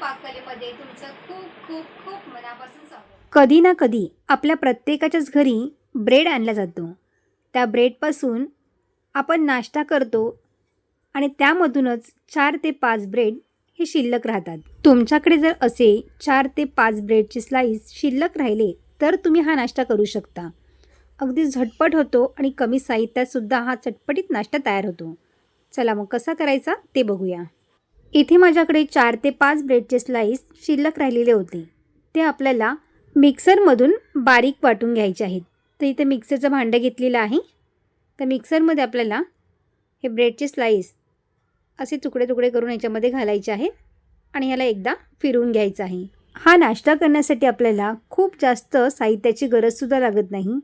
पाककलेमध्ये तुमचं खूप खूप खूप मनापासून स्वागत. कधी ना कधी आपल्या प्रत्येकाच्याच घरी ब्रेड आणला जातो. त्या ब्रेडपासून आपण नाश्ता करतो आणि त्यामधूनच चार ते पाच ब्रेड हे शिल्लक राहतात. तुमच्याकडे जर असे चार ते पाच ब्रेडचे स्लाईस शिल्लक राहिले तर तुम्ही हा नाश्ता करू शकता. अगदी झटपट होतो आणि कमी साहित्यातसुद्धा हा चटपटीत नाश्ता तयार होतो. चला मग कसा करायचा ते बघूया. इथे माझ्याकडे चार ते पाच ब्रेडचे स्लाईस शिल्लक राहिलेले होते. ते आपल्याला मिक्सरमधून बारीक वाटून घ्यायचे आहेत. तर इथे मिक्सरचं भांडं घेतलेलं आहे. तर मिक्सरमध्ये आपल्याला हे ब्रेडचे स्लाईस असे तुकडे तुकडे करून याच्यामध्ये घालायचे आहेत आणि ह्याला एकदा फिरवून घ्यायचं आहे. हा नाश्ता करण्यासाठी आपल्याला खूप जास्त साहित्याची गरजसुद्धा लागत नाही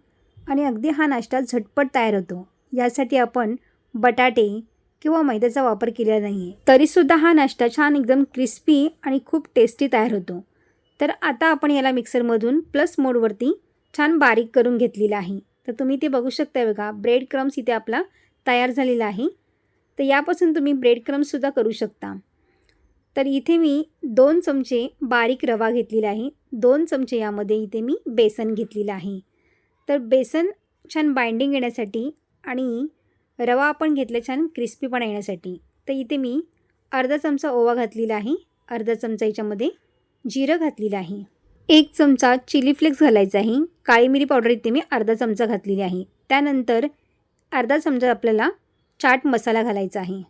आणि अगदी हा नाश्ता झटपट तयार होतो. यासाठी आपण बटाटे किंवा मैद्याचा वापर केलेला नाही आहे तरीसुद्धा हा नाश्ता छान एकदम क्रिस्पी आणि खूप टेस्टी तयार होतो. तर आता आपण याला मिक्सरमधून प्लस मोडवरती छान बारीक करून घेतलेला आहे. तर तुम्ही ते बघू शकता बघा ब्रेड क्रम्स इथे आपला तयार झालेला आहे. तर यापासून तुम्ही ब्रेड क्रम्ससुद्धा करू शकता. तर इथे मी दोन चमचे बारीक रवा घेतलेला आहे. दोन चमचे यामध्ये इथे मी बेसन घेतलेलं आहे. तर बेसन छान बाइंडिंग येण्यासाठी आणि रवा आपण घेतला छान क्रिस्पीपणा येण्यासाठी. तर इथे मी अर्धा चमचा ओवा घातलेला आहे. अर्धा चमचा याच्यामध्ये जिरं घातलेलं आहे. एक चमचा चिली फ्लेक्स घालायचा आहे. काळी मिरी पावडर इथे मी अर्धा चमचा घातलेली आहे. त्यानंतर अर्धा चमचा आपल्याला चाट मसाला घालायचा आहे.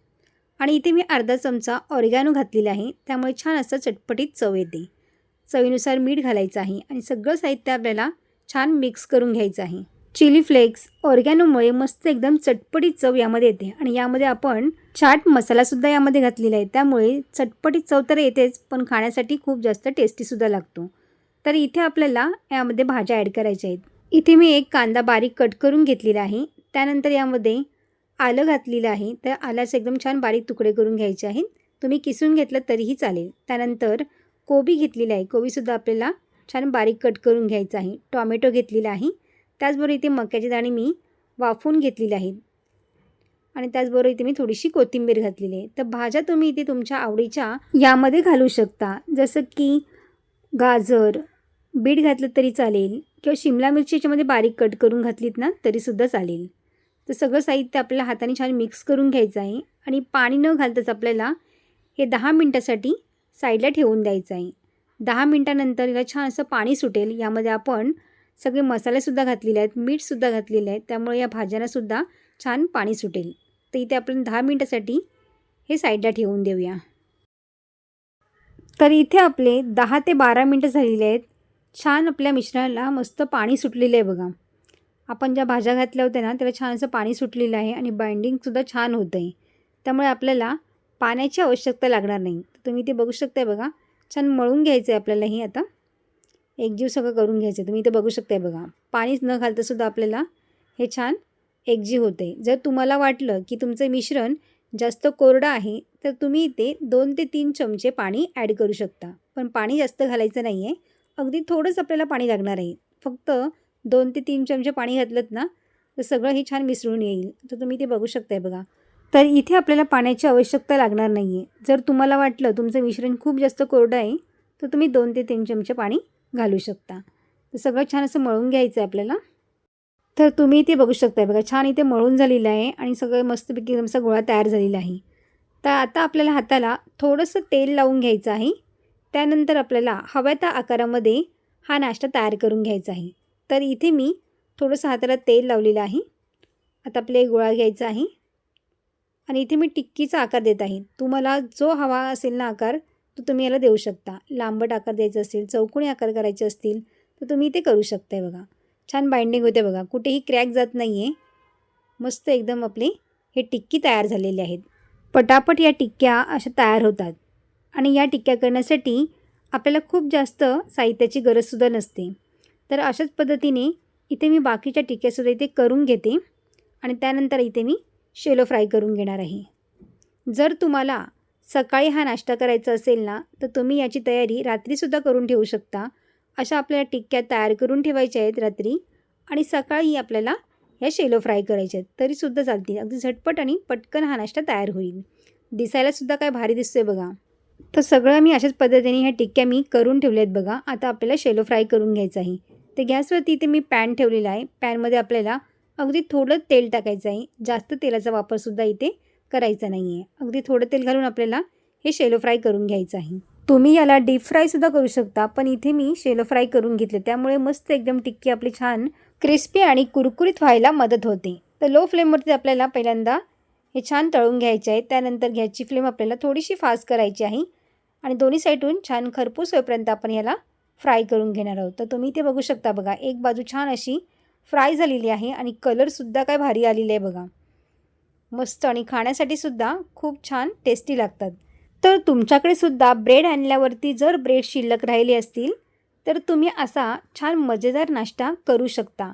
आणि इथे मी अर्धा चमचा ऑरिगॅनो घातलेला आहे. त्यामुळे छान असं चटपटीत चव येते. चवीनुसार मीठ घालायचं आहे. आणि सगळं साहित्य आपल्याला छान मिक्स करून घ्यायचं आहे. चिली फ्लेक्स ऑर्गॅनोमुळे मस्त एकदम चटपटी चव यामध्ये येते. आणि यामध्ये आपण चाट मसालासुद्धा यामध्ये घातलेला आहे. त्यामुळे चटपटीत चव तर येतेच पण खाण्यासाठी खूप जास्त टेस्टीसुद्धा लागतो. तर इथे आपल्याला यामध्ये भाज्या ॲड करायच्या आहेत. इथे मी एक कांदा बारीक कट करून घेतलेला आहे. त्यानंतर यामध्ये आलं घातलेलं आहे. तर आल्याचे एकदम छान बारीक तुकडे करून घ्यायचे आहेत. तुम्ही किसून घेतलं तरीही चालेल. त्यानंतर कोबी घेतलेली आहे. कोबीसुद्धा आपल्याला छान बारीक कट करून घ्यायचं आहे. टॉमॅटो घेतलेला आहे. त्याचबरोबर इथे मक्याचे दाणे मी वाफवून घेतलेले आहेत. आणि त्याचबरोबर इथे मी थोडीशी कोथिंबीर घातलेली आहे. तर भाज्या तुम्ही इथे तुमच्या आवडीच्या यामध्ये घालू शकता. जसं की गाजर बीट घातलं तरी चालेल किंवा शिमला मिरची याच्यामध्ये बारीक कट करून घातलीत ना तरीसुद्धा चालेल. तर सगळं साहित्य आपल्याला हाताने छान मिक्स करून घ्यायचं आहे. आणि पाणी न घालताच आपल्याला हे दहा मिनटासाठी साईडला ठेवून द्यायचं आहे. दहा मिनटानंतर याला छान असं पाणी सुटेल. यामध्ये आपण सगळे मसालेसुद्धा घातलेले आहेत मीठसुद्धा घातलेले आहेत त्यामुळे या भाज्यांनासुद्धा छान पाणी सुटेल. तर इथे आपण दहा मिनटासाठी हे साईडला ठेवून देऊया. तर इथे आपले दहा ते बारा मिनटं झालेले आहेत. छान आपल्या मिश्रणाला मस्त पाणी सुटलेलं आहे बघा. आपण ज्या भाज्या घातल्या होत्या ना त्याला छान असं पाणी सुटलेलं आहे आणि बाइंडिंगसुद्धा छान होतं आहे त्यामुळे आपल्याला पाण्याची आवश्यकता लागणार नाही. तर तुम्ही ते बघू शकताय बघा. छान मळून घ्यायचं आहे आपल्याला हे आता. एकजीव सगळं करून घ्यायचं आहे. तुम्ही इथे बघू शकताय बघा. पाणीच न घालतासुद्धा आपल्याला हे छान एकजीव होते. जर तुम्हाला वाटलं की तुमचं मिश्रण जास्त कोरडं आहे तर तुम्ही इथे दोन ते तीन चमचे पाणी ॲड करू शकता. पण पाणी जास्त घालायचं नाही आहे अगदी थोडंच आपल्याला पाणी लागणार आहे. फक्त दोन ते तीन चमचे पाणी घातलं ना तर सगळं हे छान मिसळून येईल. तर तुम्ही ते बघू शकताय बघा. तर इथे आपल्याला पाण्याची आवश्यकता लागणार नाही आहे जर तुम्हाला वाटलं तुमचं मिश्रण खूप जास्त कोरडं आहे तर तुम्ही दोन ते तीन चमचे पाणी घालू शकता. तर सगळं छान असं मळून घ्यायचं आहे आपल्याला. तर तुम्ही इथे बघू शकता बघा छान इथे मळून झालेलं आहे आणि सगळं मस्तपैकी एकदम असा गोळा तयार झालेला आहे. तर आता आपल्याला हाताला थोडंसं तेल लावून घ्यायचं आहे. त्यानंतर आपल्याला हव्या त्या आकारामध्ये हा नाश्ता तयार करून घ्यायचा आहे. तर इथे मी थोडंसं हाताला तेल लावलेलं आहे. आता आपले गोळा घ्यायचा आहे. आणि इथे मी टिक्कीचा आकार देत आहे. तुम्हाला जो हवा असेल ना आकार तो तुम्ही याला देऊ शकता. लांबट आकार द्यायचा असेल चौकोनी आकार करायचे असतील तर तुम्ही ते करू शकताय बघा. छान बाइंडिंग होते बघा. कुठेही क्रॅक जात नाही आहे मस्त एकदम आपले हे टिक्की तयार झालेले आहेत. पटापट या टिक्क्या अशा तयार होतात. आणि या टिक्क्या करण्यासाठी आपल्याला खूप जास्त साहित्याची गरजसुद्धा नसते. तर अशाच पद्धतीने इथे मी बाकीच्या टिक्क्यासुद्धा इथे करून घेते. आणि त्यानंतर इथे मी शेलो फ्राय करून घेणार आहे. जर तुम्हाला सकाळी हा नाश्ता करायचा असेल ना तर तुम्ही याची तयारी रात्रीसुद्धा करून ठेवू शकता. अशा आपल्याला टिक्क्या तयार करून ठेवायच्या आहेत रात्री आणि सकाळी आपल्याला ह्या शेलो फ्राय करायच्या आहेत. तरीसुद्धा चालतील. अगदी झटपट आणि पटकन हा नाश्ता तयार होईल. दिसायलासुद्धा काय भारी दिसतोय बघा. तर सगळं मी अशाच पद्धतीने ह्या टिक्क्या मी करून ठेवल्या आहेत बघा. आता आपल्याला शेलो फ्राय करून घ्यायचं आहे. तर गॅसवरती इथे मी पॅन ठेवलेला आहे. पॅनमध्ये आपल्याला अगदी थोडं तेल टाकायचं आहे. जास्त तेलाचा वापरसुद्धा इथे करायचा नाही आहे अगदी थोडं तेल घालून आपल्याला हे शेलो फ्राय करून घ्यायचं आहे. तुम्ही याला डीप फ्रायसुद्धा करू शकता पण इथे मी शेलो फ्राय करून घेतले. त्यामुळे मस्त एकदम टिक्की आपली छान क्रिस्पी आणि कुरकुरीत व्हायला मदत होते. तर लो फ्लेमवरती आपल्याला पहिल्यांदा हे छान तळून घ्यायचे आहे. त्यानंतर घ्यायची फ्लेम आपल्याला थोडीशी फास्ट करायची आहे. आणि दोन्ही साईडून छान खरपूस होईपर्यंत आपण याला फ्राय करून घेणार आहोत. तर तुम्ही ते बघू शकता बघा एक बाजू छान अशी फ्राय झालेली आहे आणि कलरसुद्धा काय भारी आलेली आहे बघा. मस्त आणि खाण्यासाठी सुद्धा खूप छान टेस्टी लागतात. तर तुमच्याकडे सुद्धा ब्रेड आणल्यावरती जर ब्रेड शिल्लक राहिले असतील तर तुम्ही असा छान मजेदार नाश्ता करू शकता.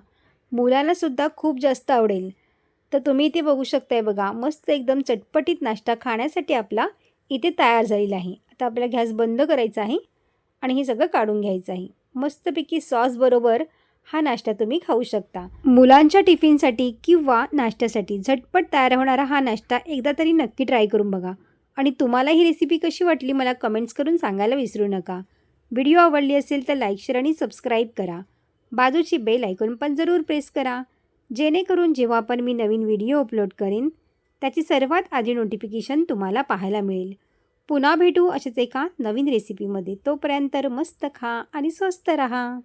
मुलाला सुद्धा खूप जास्त आवडेल. तर तुम्ही इथे बघू शकताय बघा मस्त एकदम चटपटीत नाश्ता खाण्यासाठी आपला इथे तयार झालेला आहे. आता आपल्याला गॅस बंद करायचा आहे आणि हे सगळं काढून घ्यायचं आहे. मस्तपैकी सॉसबरोबर हा नाश्ता तुम्ही खाऊ शकता. मुलांच्या टिफिनसाठी किंवा नाश्त्यासाठी झटपट तयार होणारा हा नाश्ता एकदा तरी नक्की ट्राय करून बघा. आणि तुम्हाला ही रेसिपी कशी वाटली मला कमेंट्स करून सांगायला विसरू नका. व्हिडिओ आवडली असेल तर लाईक शेअर आणि सबस्क्राईब करा. बाजूची बेल ऐकून पण जरूर प्रेस करा. जेणेकरून जेव्हा पण मी नवीन व्हिडिओ अपलोड करेन त्याची सर्वात आधी नोटिफिकेशन तुम्हाला पाहायला मिळेल. पुन्हा भेटू अशाच एका नवीन रेसिपीमध्ये तोपर्यंत मस्त खा आणि स्वस्त रहा.